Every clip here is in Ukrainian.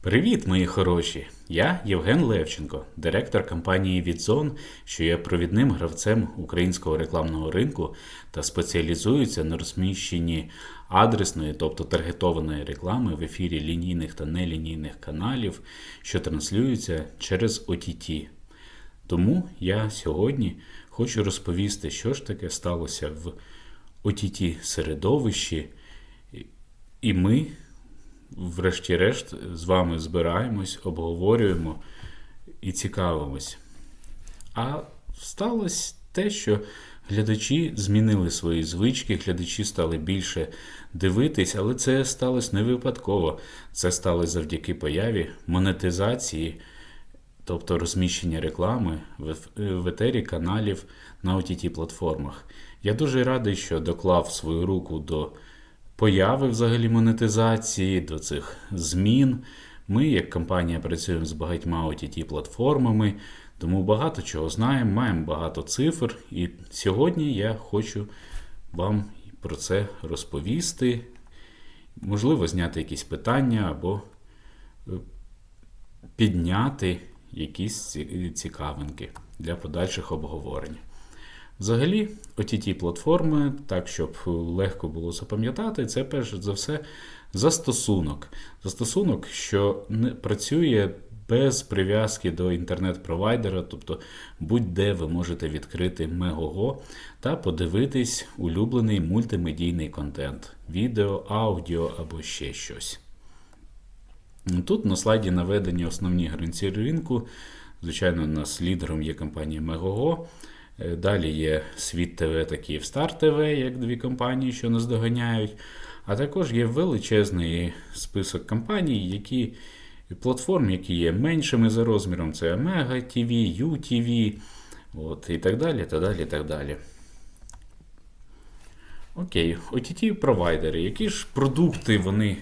Привіт, мої хороші! Я Євген Левченко, директор компанії Відзон, що є провідним гравцем українського рекламного ринку та спеціалізується на розміщенні адресної, тобто таргетованої реклами в ефірі лінійних та нелінійних каналів, що транслюються через OTT. Тому я сьогодні хочу розповісти, що ж таке сталося в OTT середовищі, і ми врешті-решт, з вами збираємось, обговорюємо і цікавимось. А сталося те, що глядачі змінили свої звички, глядачі стали більше дивитись, але це сталося не випадково. Це сталося завдяки появі монетизації. Тобто розміщення реклами в етері каналів на ott платформах. Я дуже радий, що доклав свою руку до появи взагалі монетизації, до цих змін. Ми, як компанія, працюємо з багатьма ott платформами, тому багато чого знаємо, маємо багато цифр. І сьогодні я хочу вам про це розповісти. Можливо, зняти якісь питання або е, підняти якісь цікавинки для подальших обговорень. Взагалі, ott платформи, так щоб легко було запам'ятати, це перш за все застосунок. Застосунок, що не працює без прив'язки до інтернет-провайдера, тобто будь-де ви можете відкрити Мегого та подивитись улюблений мультимедійний контент відео, аудіо або ще щось. Тут на слайді наведені основні гравці ринку. Звичайно, у нас лідером є компанія Megogo. Е, Далі є Світ ТВ та Київстар ТВ, як дві компанії, що нас доганяють. А також є величезний список компаній, які платформ, які є меншими за розміром. Це Omega TV, UTV, от, і так далі, та далі, так далі. Окей, OTT-провайдери. Які ж продукти вони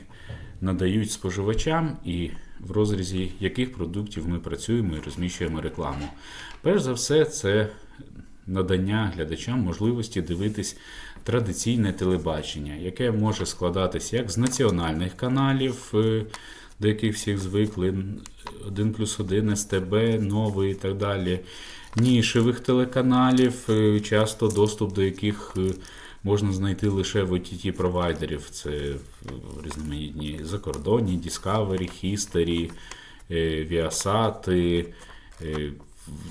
надають споживачам і в розрізі яких продуктів ми працюємо і розміщуємо рекламу? Перш за все, це надання глядачам можливості дивитись традиційне телебачення, яке може складатись як з національних каналів, е, до яких всіх звикли, 1 плюс 1, СТБ, новий і так далі, нішевих телеканалів, е, часто доступ до яких е, можна знайти лише в ott провайдерів. Це різноманітні закордонні, Discovery, History, Viasat,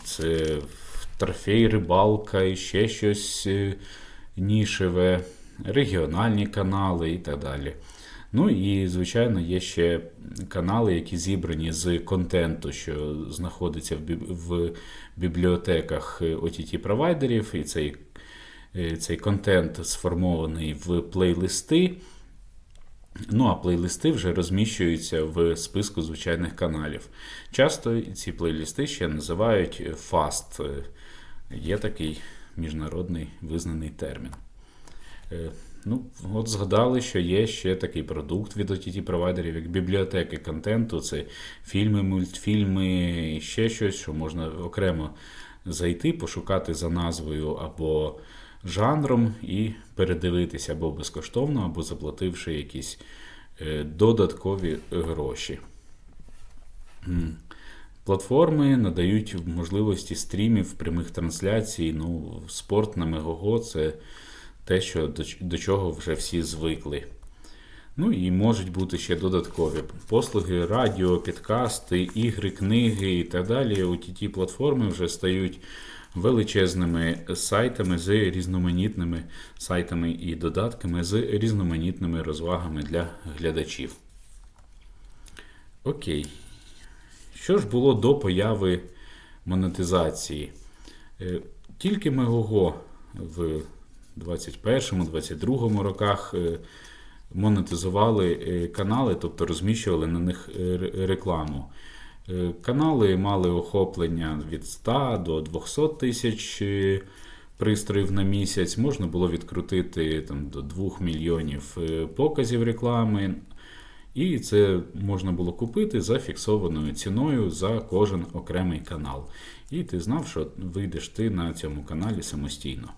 це трофей, рибалка і ще щось е, нішеве, регіональні канали і так далі. Ну і, звичайно, є ще канали, які зібрані з контенту, що знаходиться в, біб- в бібліотеках ott провайдерів, і цей, е, цей контент сформований в плейлисти. Ну, а плейлисти вже розміщуються в списку звичайних каналів. Часто ці плейлисти ще називають FAST. Є такий міжнародний визнаний термін. Е, Ну, от згадали, що є ще такий продукт від ott провайдерів, як бібліотеки контенту. Це фільми, мультфільми, ще щось, що можна окремо зайти, пошукати за назвою або жанром і передивитися або безкоштовно, або заплативши якісь е, додаткові гроші. Платформи надають можливості стрімів, прямих трансляцій. Ну, спорт на Мегого це те, що, до, чого вже всі звикли. Ну і можуть бути ще додаткові послуги, радіо, підкасти, ігри, книги і так далі. ott платформи вже стають величезними сайтами з різноманітними сайтами і додатками з різноманітними розвагами для глядачів. Окей. Що ж було до появи монетизації? Е, Тільки Мегого в 21-22 роках е, монетизували е, канали, тобто розміщували на них рекламу. Канали мали охоплення від 100 до 200 тисяч е, пристроїв на місяць. Можна було відкрутити там, до 2 мільйонів е, показів реклами. І це можна було купити за фіксованою ціною за кожен окремий канал. І ти знав, що вийдеш ти на цьому каналі самостійно.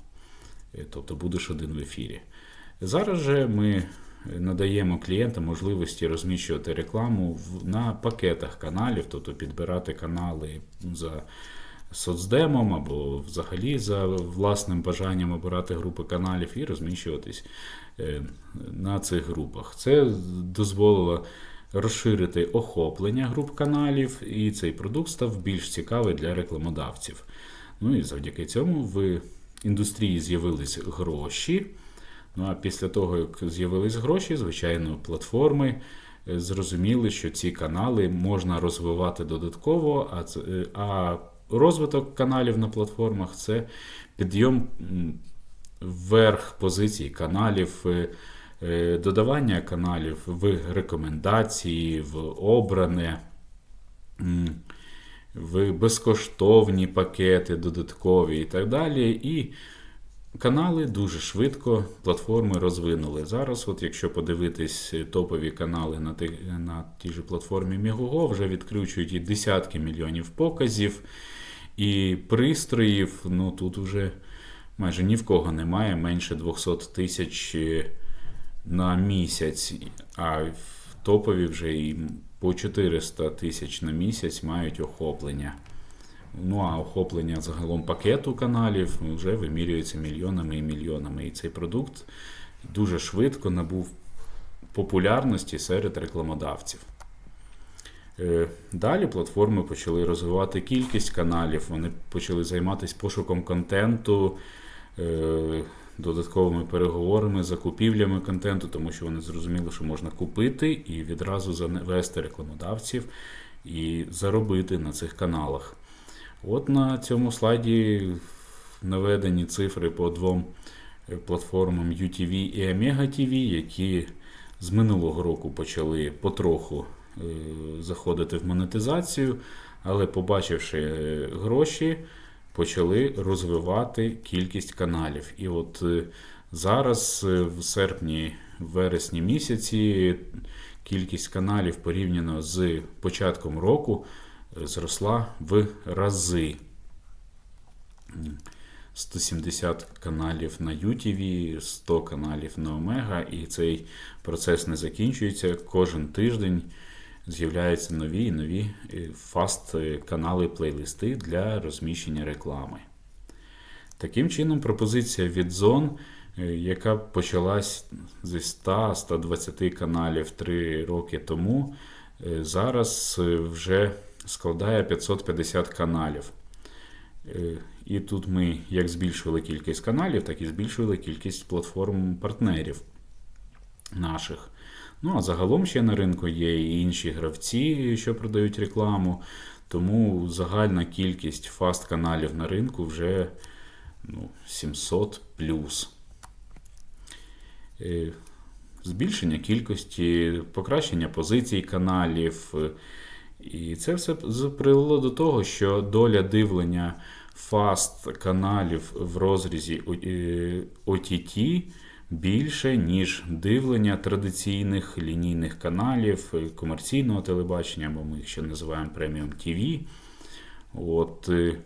Е, Тобто будеш один в ефірі. Зараз же ми надаємо клієнтам можливості розміщувати рекламу на пакетах каналів, тобто підбирати канали за соцдемом або взагалі за власним бажанням обирати групи каналів і розміщуватись е, на цих групах. Це дозволило розширити охоплення груп каналів, і цей продукт став більш цікавий для рекламодавців. Ну і завдяки цьому в індустрії з'явились гроші. Ну а після того, як з'явились гроші, звичайно, платформи е, зрозуміли, що ці канали можна розвивати додатково, а, е, а розвиток каналів на платформах це підйом вверх позицій каналів, е, додавання каналів в рекомендації, в обране. в безкоштовні пакети додаткові і так далі. І канали дуже швидко платформи розвинули. Зараз, от якщо подивитись топові канали на, ти, на тій же платформі Megogo, вже відкручують і десятки мільйонів показів, і пристроїв, ну тут вже майже ні в кого немає менше 200 тисяч е, на місяць, а в топові вже і по 400 тисяч на місяць мають охоплення. Ну а охоплення загалом пакету каналів вже вимірюється мільйонами і мільйонами. І цей продукт дуже швидко набув популярності серед рекламодавців. Е, Далі платформи почали розвивати кількість каналів, вони почали займатися пошуком контенту, е, додатковими переговорами, закупівлями контенту, тому що вони зрозуміли, що можна купити і відразу завести рекламодавців і заробити на цих каналах. От на цьому слайді наведені цифри по двом е, платформам UTV і Omega TV, які з минулого року почали потроху е, заходити в монетизацію, але побачивши е, гроші, почали розвивати кількість каналів. І от зараз, в серпні, вересні місяці, кількість каналів порівняно з початком року зросла в рази. 170 каналів на UTV, 100 каналів на Омега, і цей процес не закінчується. Кожен тиждень з'являються нові і нові е, фаст канали плейлисти для розміщення реклами. Таким чином, пропозиція від Zone, е, яка почалась зі 100-120 каналів 3 роки тому, е, зараз е, вже складає 550 каналів. Е, І тут ми як збільшували кількість каналів, так і збільшували кількість платформ партнерів наших. Ну, а загалом ще на ринку є і інші гравці, що продають рекламу. Тому загальна кількість фаст каналів на ринку вже ну, 700 плюс. Е, Збільшення кількості, покращення позицій каналів. І це все привело до того, що доля дивлення фаст каналів в розрізі О- е, OTT більше, ніж дивлення традиційних лінійних каналів е, комерційного телебачення, або ми їх ще називаємо преміум TV. От, е,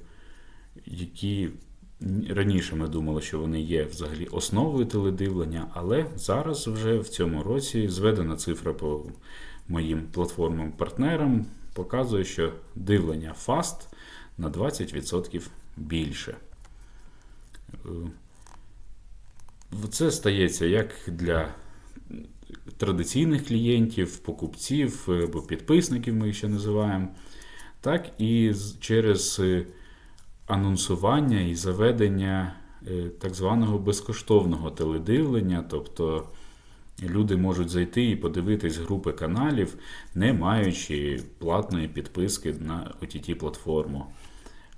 які раніше ми думали, що вони є взагалі основою теледивлення, але зараз вже в цьому році зведена цифра по моїм платформам-партнерам показує, що дивлення Fast на 20% більше. Е, Це стається як для традиційних клієнтів, покупців е, або підписників, ми їх ще називаємо, так і через е, анонсування і заведення е, так званого безкоштовного теледивлення, тобто люди можуть зайти і подивитись групи каналів, не маючи платної підписки на OTT-платформу.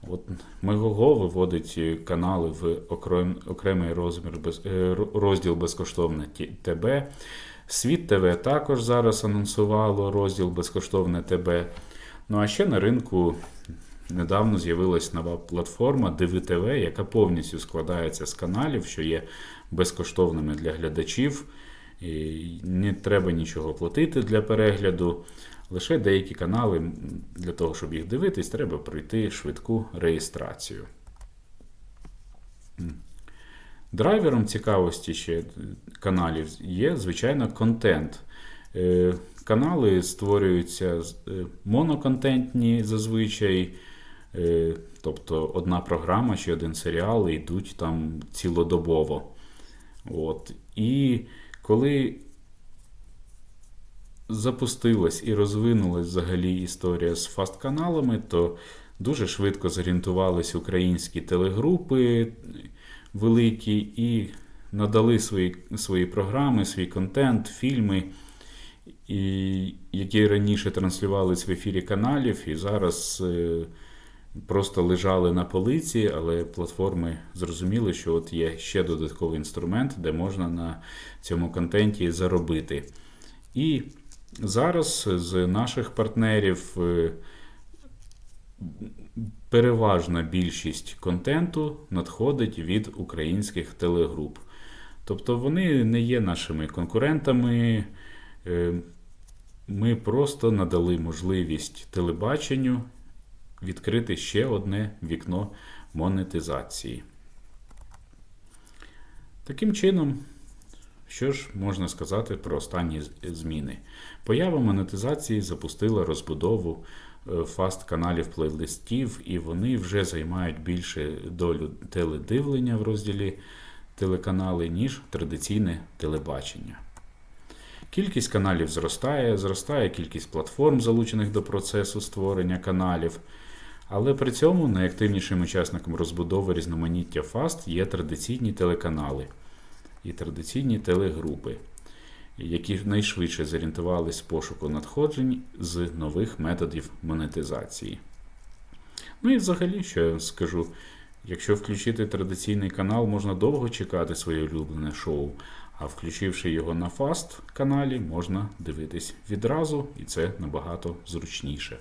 От Megogo виводить канали в окрем- окремий розмір, без- е, розділ безкоштовне ТБ. Світ ТВ також зараз анонсувало розділ безкоштовне ТБ. Ну а ще на ринку недавно з'явилась нова платформа DiviTV, яка повністю складається з каналів, що є безкоштовними для глядачів. Не треба нічого платити для перегляду. Лише деякі канали для того, щоб їх дивитись, треба пройти швидку реєстрацію. Драйвером цікавості ще каналів є, звичайно, контент. Е, Канали створюються е, моноконтентні зазвичай, е, тобто одна програма чи один серіал йдуть там цілодобово. От. І коли запустилась і розвинулась взагалі історія з фаст-каналами, то дуже швидко зорієнтувались українські телегрупи великі і надали свої, свої програми, свій контент, фільми, і, які раніше транслювались в ефірі каналів, і зараз е, просто лежали на полиці, але платформи зрозуміли, що от є ще додатковий інструмент, де можна на цьому контенті заробити. І зараз з наших партнерів е, переважна більшість контенту надходить від українських телегруп. Тобто вони не є нашими конкурентами. е, Ми просто надали можливість телебаченню відкрити ще одне вікно монетизації. Таким чином, що ж можна сказати про останні зміни? Поява монетизації запустила розбудову е, фаст-каналів плейлистів, і вони вже займають більше долю теледивлення в розділі телеканали, ніж традиційне телебачення. Кількість каналів зростає, зростає кількість платформ, залучених до процесу створення каналів. Але при цьому найактивнішим учасником розбудови різноманіття фаст є традиційні телеканали і традиційні телегрупи, які найшвидше зорієнтувались в пошуку надходжень з нових методів монетизації. Ну і взагалі, що я скажу, якщо включити традиційний канал, можна довго чекати своє улюблене шоу, а включивши його на фаст каналі, можна дивитись відразу, і це набагато зручніше.